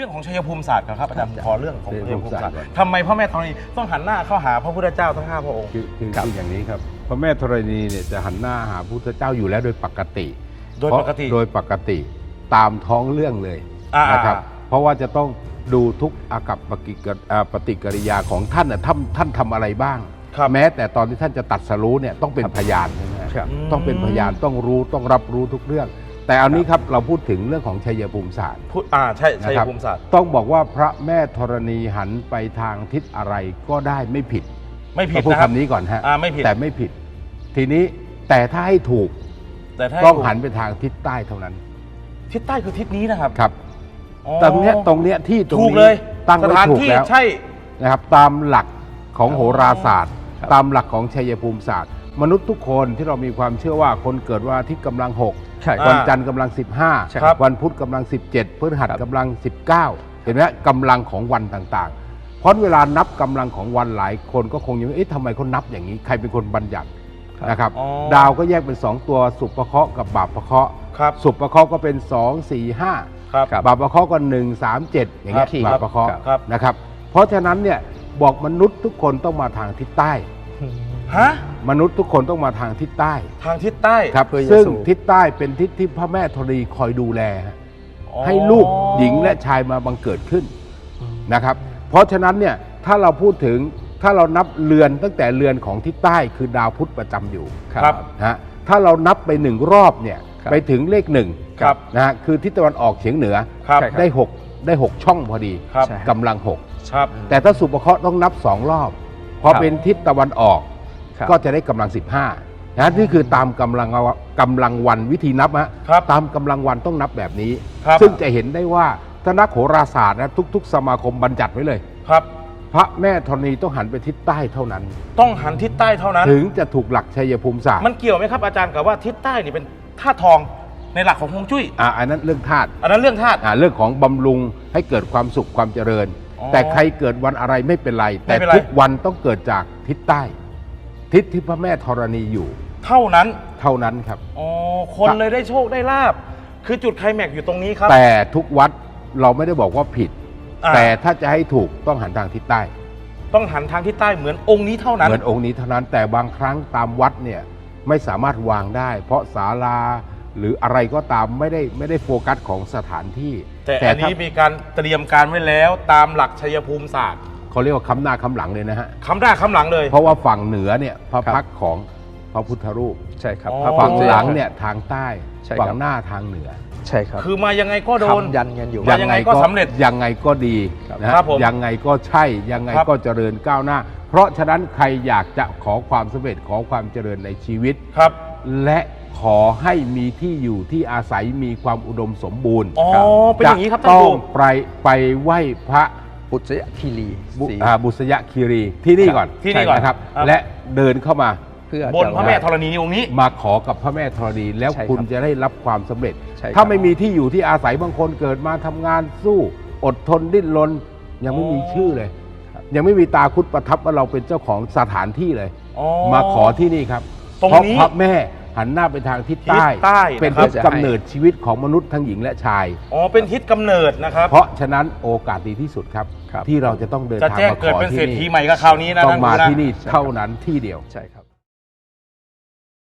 รื่องของชัยภูมิศาสตร์ก่อนครับอาจารย์ครับขอเรื่องของชัยภูมิศาสตร์ชัยภูมิศาสตร์ก่อนทำไมพ่อแม่ธรณีต้องหันหน้าเข้าหาพระพุทธเจ้าทั้งห้าพระองค์คือคือคืออย่างนี้ครับพระแม่ธรณีเนี่ยจะหันหน้าหาพระพุทธเจ้าอยู่แล้วโดยปกติ โดยปกติเพราะโดยปกติตามท้องเรื่องเลยอ่านะครับเพราะว่าจะต้องดูทุกอากับปฏิกิริอ่าปฏิกิริยาของท่านน่ะท่านท่านทำอะไรบ้างครับแม้แต่ตอนที่ท่านจะตัดสรู้เนี่ยต้องเป็นพยานใช่ไหมครับอืมต้องเป็นพยานต้องรู้ต้องรับรู้ทุกเรื่อง แต่อันนี้ครับเราพูดถึงเรื่องของชัยภูมิศาสตร์ พูดอ่าใช่ชัยนะครับภูมิศาสตร์ ต้องบอกว่าพระแม่ธรณีหันไปทางทิศอะไรก็ได้ไม่ผิดไม่ผิดเราพูดนะครับคำนี้ก่อนฮะอ่าไม่ผิดแต่ไม่ผิด ทีนี้แต่ถ้าให้ถูกแต่ถ้าต้องหันไปทางทิศใต้เท่านั้น ทิศใต้คือทิศนี้นะครับครับอ๋อตรงเนี้ยตรงเนี้ยที่ตรงถูกนี้เลยตั้งสไว้ถานถูกที่แล้วใช่นะครับ ตามหลักของโหราศาสตร์ครับตามหลักของชัยภูมิศาสตร์ มนุษย์ทุกคนที่เรามีความเชื่อว่าคนเกิดวันอาทิตย์กำลัง 6 ใช่คอ่ารับวันจันทร์กำลัง ใช่15ครับวันพุธกำลัง 17พฤหัสครับ กำลัง 19 เห็นไหมกำลังของวันต่างๆ เพราะเวลานับกำลังของวันหลายคนก็คงยังเอ๊ะทำไมเขานับอย่างนี้ ใครเป็นคนบัญญัติครับนะครับ อ๋อ ดาวก็แยกเป็น 2 ตัวสุภเคราะห์กับบาปเคราะห์ครับสุภเคราะห์ก็เป็น 2 4 5 ครับครับบาปเคราะห์ก็1 3 7อย่างเงี้ยครับบาปเคราะห์ครับ นะครับ เพราะฉะนั้นเนี่ยบอกมนุษย์ทุกคนต้องมาทางทิศใต้ ฮะมนุษย์ทุกคนต้องมาทางทิศใต้ทางทิศใต้ครับเพื่อจะซึ่งสู่ ทิศใต้เป็นทิศที่พระแม่ธรณีคอยดูแลฮะ อ๋อให้ลูกหญิงและชายมาบังเกิดขึ้นนะครับ เพราะฉะนั้นเนี่ยถ้าเราพูดถึงถ้าเรานับเรือนตั้งแต่เรือนของทิศใต้คือดาวพุธประจำอยู่ครับ นะฮะถ้าเรานับไปหนึ่งรอบเนี่ยครับไปถึงเลขหนึ่งครับนะฮะคือทิศตะวันออกเฉียงเหนือครับใช่ครับ ได้หกได้หกช่องพอดีครับ ใช่ กำลังหกครับ แต่ถ้าสุปเคราะห์ต้องนับสองรอบพอครับ เป็นทิศตะวันออก ครับก็จะได้กำลัง 15นะนี่คือตามกำลังกำลังวันวิธีนับฮะครับตามกำลังวันต้องนับแบบนี้ ครับ ซึ่งจะเห็นได้ว่าถ้านักโหราศาสตร์นะทุก ๆ สมาคมบัญญัติไว้เลย ครับ พระแม่ธรณีต้องหันไปทิศใต้เท่านั้น ต้องหันทิศใต้เท่านั้น ถึงจะถูกหลักชัยภูมิศาสตร์มันเกี่ยวไหมครับอาจารย์กับว่าทิศใต้นี่เป็นธาตุทองในหลักของฮวงจุ้ย อ่าอันนั้นเรื่องธาตุ อันนั้นเรื่องธาตุ อ่าเรื่องของบำรุงให้เกิดความสุขความเจริญ อ๋อแต่ใครเกิดวันอะไรไม่เป็นไร แต่ไม่เป็นไร ทุกวันต้องเกิดจากทิศใต้ ทิศที่พระแม่ธรณีอยู่ เท่านั้น เท่านั้นครับ อ๋อ คนเลยได้โชคได้ลาบ คือจุดไคลแม็กซ์อยู่ตรงนี้ครับ แต่ทุกวัดเราไม่ได้บอกว่าผิด อ่า แต่ถ้าจะให้ถูกต้องหันทางทิศใต้ ต้องหันทางทิศใต้เหมือนองค์นี้เท่านั้น เหมือนองค์นี้เท่านั้นแต่บางครั้งตามวัดเนี่ยไม่สามารถวางได้ เพราะศาลาหรืออะไรก็ตามไม่ได้ไม่ได้โฟกัสของสถานที่แต่อันนี้ถ้ามีการเตรียมการไว้แล้วตามหลักชัยภูมิศาสตร์ เขาเรียกว่าคำหน้าคำหลังเลยนะฮะคำหน้าคำหลังเลย เพราะว่าฝั่งเหนือเนี่ยพระครับพักตร์ของพระพุทธรูป ใช่ครับอ๋อ พระฝั่งพุทธหลังเนี่ยทางใต้ใช่ครับ ฝั่งหน้าทางเหนือใช่ครับคือมายังไงก็โดน คำยันกันอยู่ ว่ายังไงก็สำเร็จยังไงก็ดีครับ นะฮะครับผมยังไงก็ใช่ยังไงครับ ก็เจริญก้าวหน้า เพราะฉะนั้นใครอยากจะขอความสำเร็จขอความเจริญในชีวิต ครับ และขอให้มีที่อยู่ที่อาศัยมีความอุดมสมบูรณ์อ๋อครับเป็นอย่างนี้ครับจะท่านต้อครูงไปไปไหว้พระ ปุจยคีรีบุศรี อ่าบุษยคีรีที่นี่ก่อนที่นี่ก่อนนะครับครับและเดินเข้ามา เพื่อ บนพระแม่ธรณีองค์นี้ มาขอกับพระแม่ธรณีแล้วใช่ครับคุณจะได้รับความสำเร็จ ใช่ครับ ถ้าไม่มีที่อยู่ที่อาศัยบางคนเกิดมาทำงานสู้ อดทนดิ้นรนยังไม่มีชื่อเลย ยังไม่มีตาคุดประทับว่าเราเป็นเจ้าของสถานที่เลย อ๋อมาขอที่นี่ครับตรงเพราะนี้พระแม่ หันหน้าไปทางทิศใต้ทิศใต้เป็นนะครับทิศกำเนิดชีวิตของมนุษย์ทั้งหญิงและชาย อ๋อเป็นทิศกำเนิดนะครับ เพราะฉะนั้นโอกาสดีที่สุดครับ ครับ ที่เราจะต้องเดินจะทางแจ้งมาขเกิดอเป็นเศรที่ษฐีนี่ใหม่กับคราวนี้นะต้องท่านคมารูนะ ที่นี่เท่านั้นที่เดียว ใช่ครับ